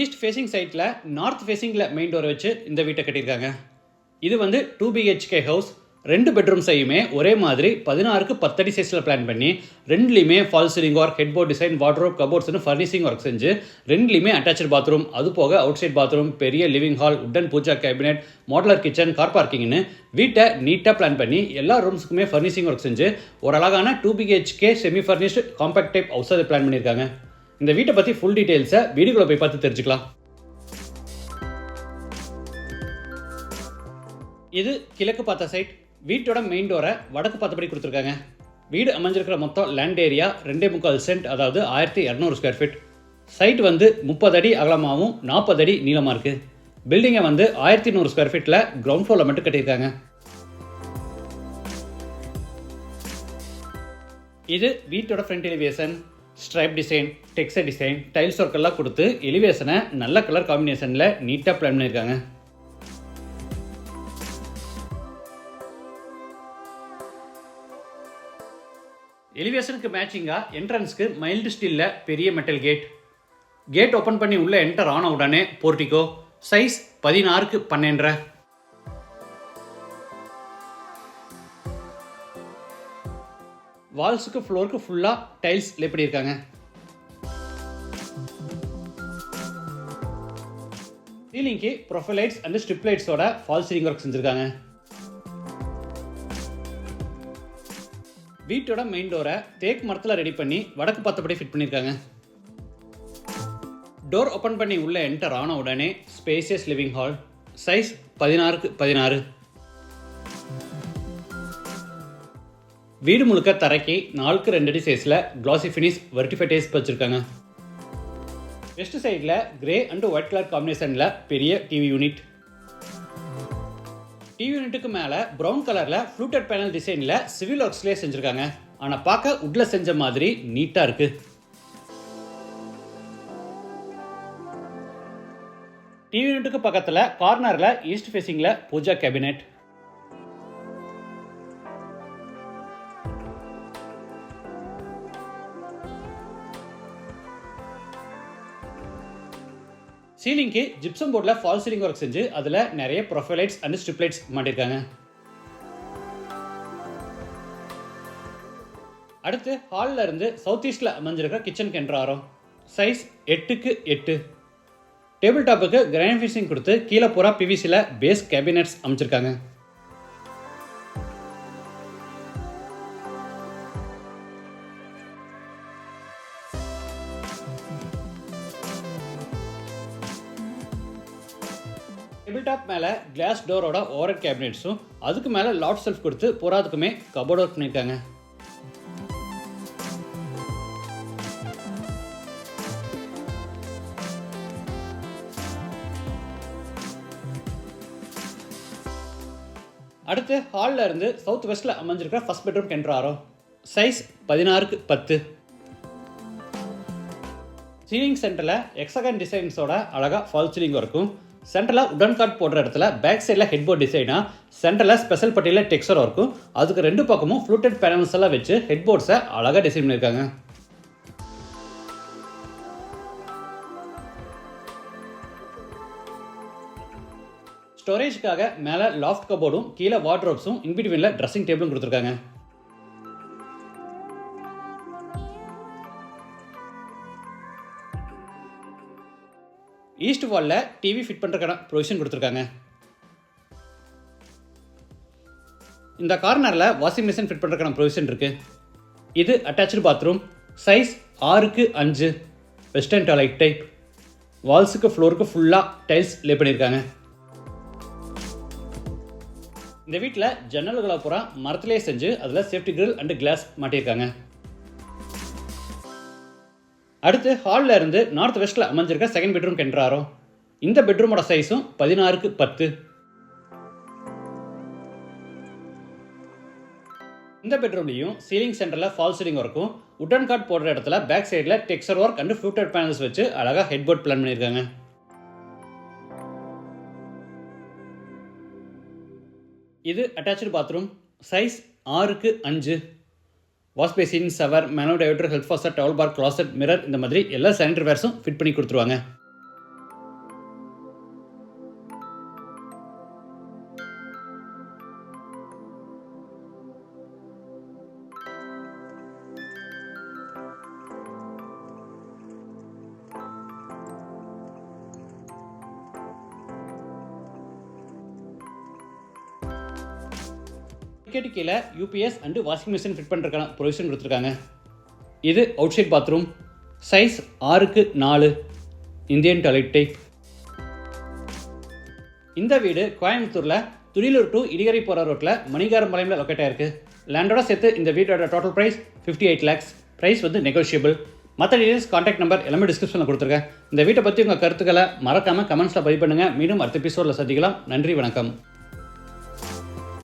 East facing சைட்டில் north ஃபேஸிங்கில் main டோரை வச்சு இந்த வீட்டை கட்டியிருக்காங்க. இது வந்து டூ பிஹெச்கே ஹவுஸ் ரெண்டு பெட்ரூம் சையுமே ஒரே மாதிரி பதினாறுக்கு பத்தடி சைஸில் பிளான் பண்ணி ரெண்டுலேயுமே fall ceiling work headboard design wardrobe கபோர்ட்ஸ்னு furnishing work செஞ்சு ரெண்டுலேயுமே அட்டாச்சு பாத்ரூம் அது போக அவுட் சைட் பாத்ரூம் பெரிய living hall wooden pooja cabinet modular kitchen car பார்க்கிங்னு வீட்டை நீட்டாக பிளான் பண்ணி எல்லா ரூம்ஸுக்குமே ஃபர்னிஷிங் ஒர்க் செஞ்சு ஒரு அழகான two BHK semi furnished compact type house அதை பிளான் பண்ணியிருக்காங்க. இந்த வீட்டை பற்றி ஃபுல் டீட்டெயில்ஸை வீடியோக்குள்ள போய் பார்த்து தெரிஞ்சுக்கலாம். இது கிழக்கு பார்த்த சைட் வீட்டோட மெயின் டோரை வடக்கு பார்த்தபடி கொடுத்துருக்காங்க. வீடு அமைஞ்சிருக்கிற மொத்தம் லேண்ட் ஏரியா ரெண்டே முக்கால் சென்ட் அதாவது ஆயிரத்தி இரநூறு ஸ்கொயர் ஃபீட் சைட் வந்து முப்பது அடி அகலமாகவும் நாற்பது அடி நீளமாக இருக்குது பில்டிங்கை வந்து ஆயிரத்தி நூறு ஸ்கொயர் ஃபீட்டில் கிரவுண்ட் ஃப்ளோரில் மட்டும் கட்டியிருக்காங்க. இது வீட்டோட front elevation stripe design texture design tiles work எல்லாம் கொடுத்து எலிவேஷனை நல்ல கலர் காம்பினேஷனில் நீட்டாக பிளான் பண்ணியிருக்காங்க. எலிவேஷனுக்கு மேட்சிங்காக என்ட்ரன்ஸ்க்கு மைல்டு ஸ்டீலில் பெரிய மெட்டல் கேட் கேட் ஓப்பன் பண்ணி உள்ளே என்டர் ஆன உடனே போர்ட்டிகோ சைஸ் பதினாறுக்கு பன்னெண்டரை. வால்ஸுக்கு ஃப்ளோருக்கு ஃபுல்லாக டைல்ஸ் லே பண்ணியிருக்காங்க. சீலிங்க்கு ப்ரொஃபைலைட்ஸ் அண்ட் ஸ்ட்ரிப் லைட்ஸோட ஃபால் சீலிங் ஒர்க் செஞ்சுருக்காங்க. வீட்டோட மெயின் டோரை தேக் மரத்தில் ரெடி பண்ணி வடக்கு பார்த்தபடி ஃபிட் பண்ணியிருக்காங்க. டோர் ஓப்பன் பண்ணி உள்ளே என்டர் ஆன உடனே ஸ்பேசியஸ் லிவிங் ஹால் சைஸ் பதினாறுக்கு பதினாறு. வீடு முழுக்க தரைக்கு நாலுக்கு ரெண்டு அடி சைஸில் கிளாசி ஃபினிஷ் வெர்டிஃபை வச்சுருக்காங்க. வெஸ்ட் சைடில் கிரே அண்ட் ஒயிட் கலர் காம்பினேஷனில் பெரிய டிவி யூனிட் டிவி யூனிட்டுக்கு மேலே ப்ரௌன் கலரில் ஃப்ளூட்டட் பேனல் டிசைனில் சிவில் ஒர்க்ஸ்லேயே செஞ்சுருக்காங்க. ஆனால் பார்க்க உட்ல செஞ்ச மாதிரி நீட்டாக இருக்குது டிவி யூனிட்டுக்கு பக்கத்தில் கார்னரில் ஈஸ்ட் ஃபேஸிங்கில் பூஜா கேபினெட் சீலிங்க்கு ஜிப்சம் போர்டில் ஃபால் சீலிங் ஒர்க் செஞ்சு அதில் நிறைய ப்ரொஃபைலைட்ஸ் அண்ட் ஸ்ட்ரிப்லைட்ஸ் மாட்டிருக்காங்க. மாட்டியிருக்காங்க அடுத்து ஹாலில் இருந்து சவுத் ஈஸ்டில் அமைஞ்சிருக்கிற கிச்சன் கென்றாரம் சைஸ் எட்டுக்கு எட்டு. டேபிள் டாப்புக்கு கிராண்ட் ஃபிஷிங் கொடுத்து கீழே பூரா பிவிசியில் பேஸ் கேபினெட்ஸ் அமைச்சிருக்காங்க. டேபிள் டாப் மேலே கிளாஸ் டோரோட ஓவர் கேபினெட்ஸும் அதுக்கு மேலே லாட் செல்ஃப் கொடுத்து பூராதுக்குமே கபோர்ட் ஒர்க் பண்ணியிருக்காங்க. அடுத்து ஹாலில் இருந்து சவுத் வெஸ்ட்டில் அமைஞ்சிருக்கிற ஃபஸ்ட் பெட்ரூம் கென்றாரோ சைஸ் பதினாறுக்கு பத்து. சீலிங் சென்டரில் எக்ஸகன் டிசைன்ஸோட அழகாக ஃபால் சீலிங் இருக்கும் சென்டரில் உடன் காட் போடுற இடத்துல பேக் சைடில் ஹெட்போர்ட் டிசைனாக சென்டரில் ஸ்பெஷல் பட்டியில் டெக்ஸ்டர் இருக்கும். அதுக்கு ரெண்டு பக்கமும் ஃப்ளூட்டட் பேனல்ஸ் எல்லாம் வச்சு ஹெட்போர்ட்ஸை அழகாக டிசைன் பண்ணியிருக்காங்க. ஸ்டோரேஜ்க்காக மேலே லாஃப்ட் கபோர்டும் கீழே வாட்ரோப்ஸும் இன்பிட்வீனில் ட்ரெஸ்ஸிங் டேபிளும் கொடுத்துருக்காங்க. ஈஸ்ட் வாலில் டிவி ஃபிட் பண்ணுறக்கான ப்ரொவிஷன் கொடுத்துருக்காங்க. இந்த கார்னரில் வாஷிங் மிஷின் ஃபிட் பண்ணுறதுக்கான ப்ரொவிஷன் இருக்குது இது அட்டாச்சு பாத்ரூம் சைஸ் ஆறுக்கு அஞ்சு. வெஸ்டர்ன் டாய்லெட் டைப் வால்ஸுக்கு ஃப்ளோருக்கு ஃபுல்லாக டைல்ஸ் லே பண்ணியிருக்காங்க. இந்த வீட்டில் ஜன்னல்களை பூரா மரத்திலே செஞ்சு அதில் சேஃப்டி கிரில் அண்டு கிளாஸ் மாட்டியிருக்காங்க. அடுத்து ஹாலில் இருந்து நார்த் வெஸ்ட்டில் அமைஞ்சிருக்க செகண்ட் பெட்ரூம் கென்றாரோ? இந்த பெட்ரூமோட சைஸும் பதினாறுக்கு பத்து. இந்த பெட்ரூம்லையும் சீலிங் சென்டரில் ஃபால் சீலிங் ஒர்க்கும் உட்டன் காட் போடுற இடத்துல பேக் சைடில் texture work and fluted panels வச்சு அழகாக ஹெட்போர்ட் பிளான் பண்ணியிருக்காங்க. இது அட்டாச்சு பாத்ரூம் சைஸ் ஆறுக்கு அஞ்சு. Washbasin shower mono diverter health faucet towel bar closet mirror இந்த மாதிரி எல்லா சானிட்டரி வேர்ஸும் ஃபிட் பண்ணி கொடுத்துருவாங்க. டிக்கெட்டு கீழே UPS and washing machine fit பண்ணுறதுக்கான ப்ரொவிஷன் கொடுத்துருக்காங்க. இது அவுட் சைட் பாத்ரூம் சைஸ் ஆறுக்கு நாலு. இந்தியன் டாய்லெட் டைப் இந்த வீடு கோயம்புத்தூரில் துடிலூர் டு இடிகரை போகிற ரோட்டில் மணிகாரம் பாளையம்ல லொக்கேட் ஆயிருக்கு லேண்டோட சேர்த்து இந்த வீட்டோட total price fifty eight lakhs price வந்து நெகோஷியபிள் மற்ற டீடைல்ஸ் காண்டாக்ட் நம்பர் எல்லாமே டிஸ்கிரிப்ஷனில் கொடுத்துருக்கேன். இந்த வீட்டை பற்றி உங்கள் கருத்துக்களை மறக்காமல் கமெண்ட்ஸில் பதிவு பண்ணுங்கள் மீண்டும் அடுத்த எபிசோடில் சந்திக்கலாம். நன்றி வணக்கம்.